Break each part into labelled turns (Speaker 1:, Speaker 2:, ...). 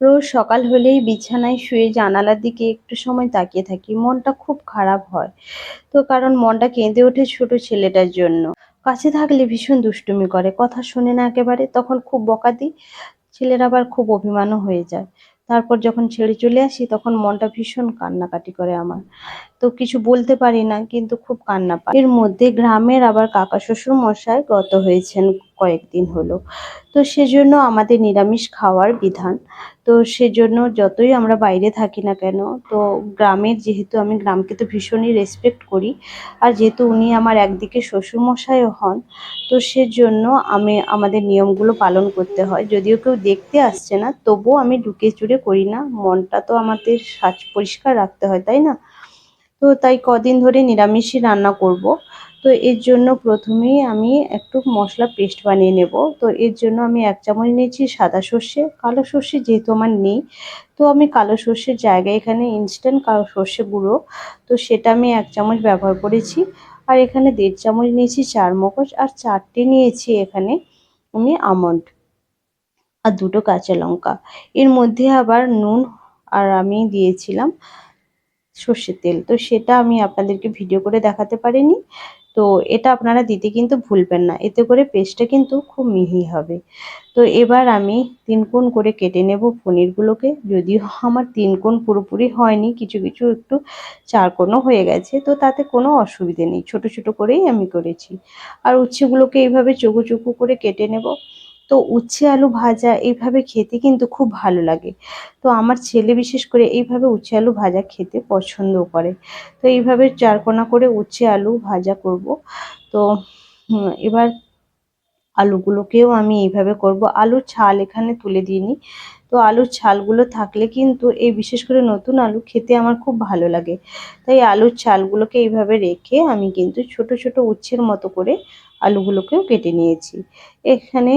Speaker 1: রোজ সকাল হলেই বিছানায় শুয়ে জানালার দিকে একটু সময় তাকিয়ে থাকি, মনটা খুব খারাপ হয়। তো কারণ মনটা কেঁদে ওঠে ছোট ছেলেটার জন্য। কাছে থাকলে ভীষণ দুষ্টুমি করে, কথা শুনে না একেবারে, তখন খুব বকা দিই, ছেলের আবার খুব অভিমানও হয়ে যায়। তারপর যখন ছেড়ে চলে আসি, তখন মনটা ভীষণ কান্নাকাটি করে আমার। তো কিছু বলতে পারি না, কিন্তু খুব কান্না পায়। এর মধ্যে গ্রামের আবার কাকা শ্বশুর মশাই গত হয়েছেন কয়েকদিন হলো। তো সেজন্য আমাদের নিরামিষ খাওয়ার বিধান। তো সেজন্য যতই আমরা বাইরে থাকি না কেন, তো গ্রামের যেহেতু আমি গ্রামকে তো ভীষণই রেসপেক্ট করি, আর যেহেতু উনি আমার একদিকে শ্বশুরমশাইও হন, তো সেজন্য আমি, আমাদের নিয়মগুলো পালন করতে হয়। যদিও কেউ দেখতে আসছে না, তবুও আমি ঢুকে চুরে করি না। মনটা তো আমাদের সাজ পরিষ্কার রাখতে হয়, তাই না? তো তাই কদিন ধরে নিরামিষই রান্না করব। তো এর জন্য প্রথমেই আমি একটু মশলা পেস্ট বানিয়ে নেব। তো এর জন্য আমি এক চামচ নিয়েছি সাদা সর্ষে, কালো সর্ষে যেহেতু আমার নেই, তো আমি কালো সর্ষের জায়গায় এখানে ইনস্ট্যান্ট কালো সর্ষে গুঁড়ো, তো সেটা আমি এক চামচ ব্যবহার করেছি। আর এখানে দেড় চামচ নিয়েছি চার মগজ আর চারটে নিয়েছি এখানে আমি আমন্ড আর দুটো কাঁচা লঙ্কা। এর মধ্যে আবার নুন আর আমি দিয়েছিলাম সর্ষের তেল। তো সেটা আমি আপনাদেরকে ভিডিও করে দেখাতে পারিনি। তো এটা আপনারা দিতে কিন্তু ভুলবেন না। এতে করে পেস্টটা কিন্তু খুব মিহি হবে। তো এবার আমি তিন কোণ করে কেটে নেব পনিরগুলোকে। যদিও আমার তিন কোণ পুরোপুরি হয়নি, কিছু কিছু একটু চার কোণও হয়ে গেছে। তো তাতে কোনো অসুবিধে নেই। ছোট ছোট করেই আমি করেছি। আর উচ্ছেগুলোকে এইভাবে চুকু চুকু করে কেটে নেব। তো উচ্ছে আলু ভাজা এইভাবে খেতে কিন্তু খুব ভালো লাগে। তো আমার ছেলে বিশেষ করে এইভাবে উচ্ছে আলু ভাজা খেতে পছন্দও করে। তো এইভাবে চারকোনা করে উচ্ছে আলু ভাজা করব। তো এবার আলুগুলোকেও আমি এইভাবে করব। আলুর ছাল এখানে তুলে দিইনি। তো আলুর ছালগুলো থাকলে কিন্তু এই বিশেষ করে নতুন আলু খেতে আমার খুব ভালো লাগে। তাই আলুর ছালগুলোকে এইভাবে রেখে আমি কিন্তু ছোট ছোট উচ্ছের মতো করে আলুগুলোকেও কেটে নিয়েছি। এখানে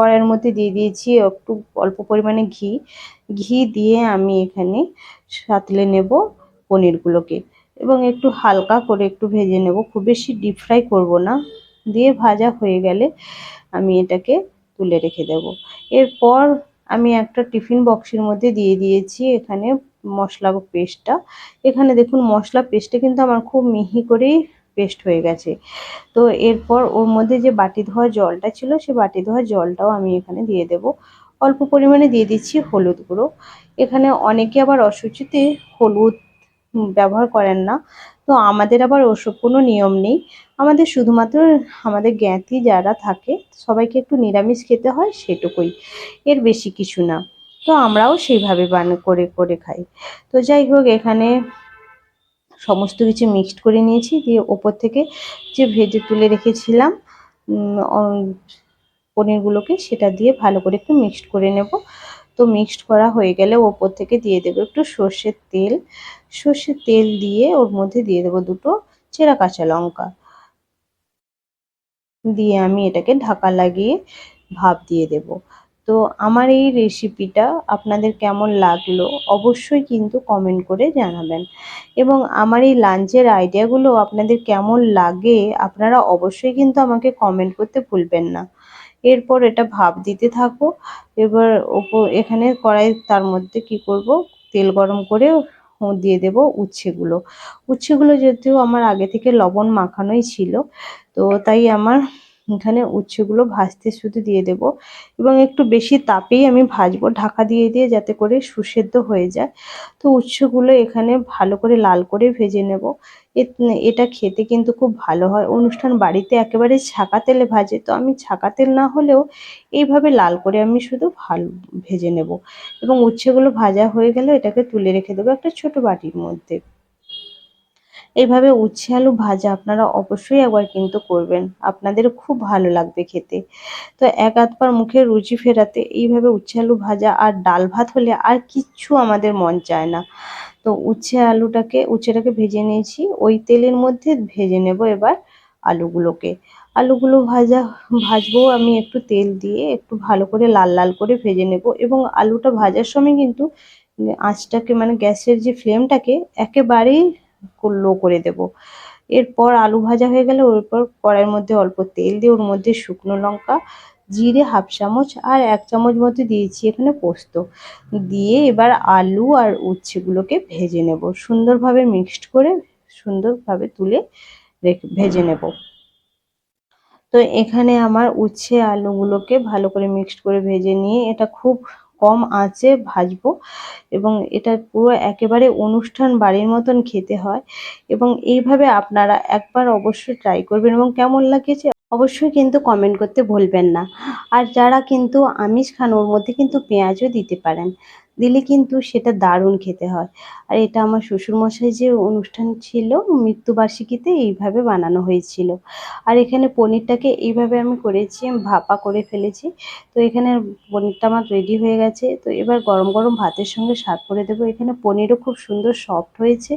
Speaker 1: কড়াইয়ের মধ্যে দিয়ে দিয়েছি একটু অল্প পরিমাণে ঘি। ঘি দিয়ে আমি এখানে সাতলে নেব পনিরগুলোকে। এবং একটু হালকা করে একটু ভেজে নেব। খুব বেশি ডিপ ফ্রাই করব না। দিয়ে ভাজা হয়ে গেলে আমি এটাকে তুলে রেখে দেব। এরপর আমি একটা টিফিন বক্সের মধ্যে দিয়ে দিয়েছি এখানে মশলা পেস্টটা। এখানে দেখুন মশলা, পেস্টটা কিন্তু আমার খুব মিহি করেই পেস্ট হয়ে গেছে। তো এরপর ওর মধ্যে যে বাটি ধোয়া জলটা ছিল, সে বাটি ধোয়া জলটাও আমি এখানে দিয়ে দেব। অল্প পরিমাণে দিয়ে দিচ্ছি হলুদ গুঁড়ো। এখানে অনেকে আবার অসুচিতে হলুদ ব্যবহার করেন না। তো আমাদের আবার ওসব কোনো নিয়ম নেই। আমাদের শুধুমাত্র আমাদের জ্ঞাতি যারা থাকে, সবাইকে একটু নিরামিষ খেতে হয় সেটুকুই। এর বেশি কিছু না। তো আমরাও সেইভাবে বান করে করে খাই। তো যাই হোক, এখানে সমস্ত কিছু মিক্সড করে নিয়েছি দিয়ে ওপর থেকে যে ভেজে তুলে রেখেছিলাম পনিরগুলোকে সেটা দিয়ে ভালো করে একটু মিক্সড করে নেব। তো মিক্সড করা হয়ে গেলে ওপর থেকে দিয়ে দেবো একটু সর্ষের তেল। সর্ষের তেল দিয়ে ওর মধ্যে দিয়ে দেবো দুটো চেরা কাঁচা লঙ্কা। দিয়ে আমি এটাকে ঢাকা লাগিয়ে ভাপ দিয়ে দেব। তো আমার এই রেসিপিটা আপনাদের কেমন লাগল অবশ্যই কিন্তু কমেন্ট করে জানাবেন। এবং আমার এই লাঞ্চের আইডিয়াগুলো আপনাদের কেমন লাগে আপনারা অবশ্যই কিন্তু আমাকে কমেন্ট করতে ভুলবেন না। এরপর এটা ভাপ দিতে থাকো, এবার ওপর এখানে কড়াই তার মধ্যে কি করব, তেল গরম করে দিয়ে দেব উচ্ছেগুলো। উচ্ছেগুলো যদিও আমার আগে থেকে লবণ মাখানোই ছিল, তো তাই আমার এখানে উচ্ছেগুলো ভাজতে শুধু দিয়ে দেব এবং একটু বেশি তাপেই আমি ভাজবো। ঢাকা দিয়ে দিয়ে যাতে করে সুসেদ্ধ হয়ে যায়। তো উচ্ছেগুলো এখানে ভালো করে লাল করে ভেজে নেব। এটা খেতে কিন্তু খুব ভালো হয়। অনুষ্ঠান বাড়িতে একেবারে ছাকা তেলে ভাজে। তো আমি ছাকা তেল না হলেও এইভাবে লাল করে আমি শুধু ভালো ভেজে নেব। এবং উচ্ছেগুলো ভাজা হয়ে গেলে এটাকে তুলে রেখে দেবো একটা ছোট বাটির মধ্যে। এইভাবে উচ্ছে আলু ভাজা আপনারা অবশ্যই একবার কিন্তু করবেন। আপনাদের খুব ভালো লাগবে খেতে। তো এক আধবার মুখে রুচি ফেরাতে এইভাবে উচ্ছে আলু ভাজা আর ডাল ভাত হলে আর কিচ্ছু আমাদের মন চায় না। তো উচ্ছে আলুটাকে, উচ্ছেটাকে ভেজে নিয়েছি। ওই তেলের মধ্যে ভেজে নেব এবার আলুগুলোকে। আলুগুলো ভাজা, ভাজবো আমি একটু তেল দিয়ে, একটু ভালো করে লাল লাল করে ভেজে নেব এবং আলুটা ভাজার সময় কিন্তু আঁচটাকে মানে গ্যাসের যে ফ্লেমটাকে একেবারেই লো করে দেব। এরপর আলু ভাজা হয়ে গেলে ওর পর কড়াইয়ের মধ্যে অল্প তেল দিয়ে ওর মধ্যে শুকনো লঙ্কা, জিরে হাফ চামচ আর এক চামচ মতো দিয়েছি এখানে পোস্ত। দিয়ে এবার আলু আর উচ্ছেগুলোকে ভেজে নেব। সুন্দরভাবে মিক্সড করে সুন্দরভাবে তুলে ভেজে নেব। তো এখানে আমার উচ্ছে আলুগুলোকে ভালো করে মিক্সড করে ভেজে নিয়ে এটা খুব কম আঁচে ভাজবো এবং এটা পুরো একেবারে অনুষ্ঠান বাড়ির মতন খেতে হয় এবং এইভাবে আপনারা একবার অবশ্যই ট্রাই করবেন এবং কেমন লাগেছে অবশ্যই কিন্তু কমেন্ট করতে ভুলবেন না। আর যারা কিন্তু আমিষ খান, ওর মধ্যে কিন্তু পেঁয়াজও দিতে পারেন। দিলে কিন্তু সেটা দারুণ খেতে হয়। আর এটা আমার শ্বশুরমশাই যে অনুষ্ঠান ছিল, মৃত্যুবার্ষিকীতে এইভাবে বানানো হয়েছিল। আর এখানে পনিরটাকে এইভাবে আমি করেছি ভাপা করে ফেলেছি। তো এখানে পনিরটা আমার রেডি হয়ে গেছে। তো এবার গরম গরম ভাতের সঙ্গে সার্ভ করে দেবো। এখানে পনিরও খুব সুন্দর সফট হয়েছে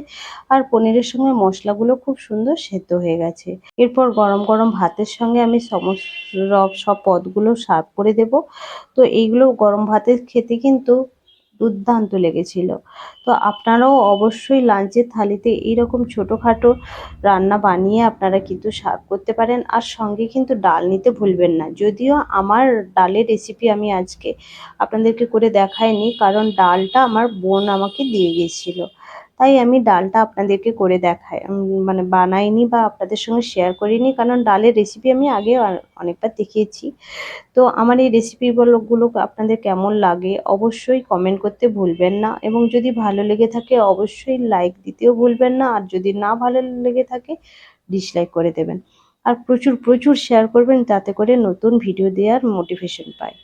Speaker 1: আর পনিরের সঙ্গে মশলাগুলো খুব সুন্দর সেদ্ধ হয়ে গেছে। এরপর গরম গরম ভাতের সঙ্গে আমি সমস্ত সব পদগুলো সার্ভ করে দেব। তো এইগুলো গরম ভাতের খেতে কিন্তু দুর্দান্ত লেগেছিল। তো আপনারাও অবশ্যই লাঞ্চের থালিতে এইরকম ছোটোখাটো রান্না বানিয়ে আপনারা কিন্তু সার্ভ করতে পারেন। আর সঙ্গে কিন্তু ডাল নিতে ভুলবেন না। যদিও আমার ডালের রেসিপি আমি আজকে আপনাদেরকে করে দেখাইনি, কারণ ডালটা আমার বোন আমাকে দিয়ে গিয়েছিল তাই আমি ডালটা আপনাদেরকে করে দেখাই। মানে বানাইনি বা আপনাদের সঙ্গে শেয়ার করিনি, কারণ ডালের রেসিপি আমি আগে অনেকবার দেখিয়েছি। তো আমার এই রেসিপিগুলো আপনাদের কেমন লাগে অবশ্যই কমেন্ট করতে ভুলবেন না। এবং যদি ভালো লেগে থাকে, অবশ্যই লাইক দিতেও ভুলবেন না। আর যদি না ভালো লেগে থাকে ডিসলাইক করে দেবেন। আর প্রচুর প্রচুর শেয়ার করবেন, তাতে করে নতুন ভিডিও দেওয়ার মোটিভেশন পায়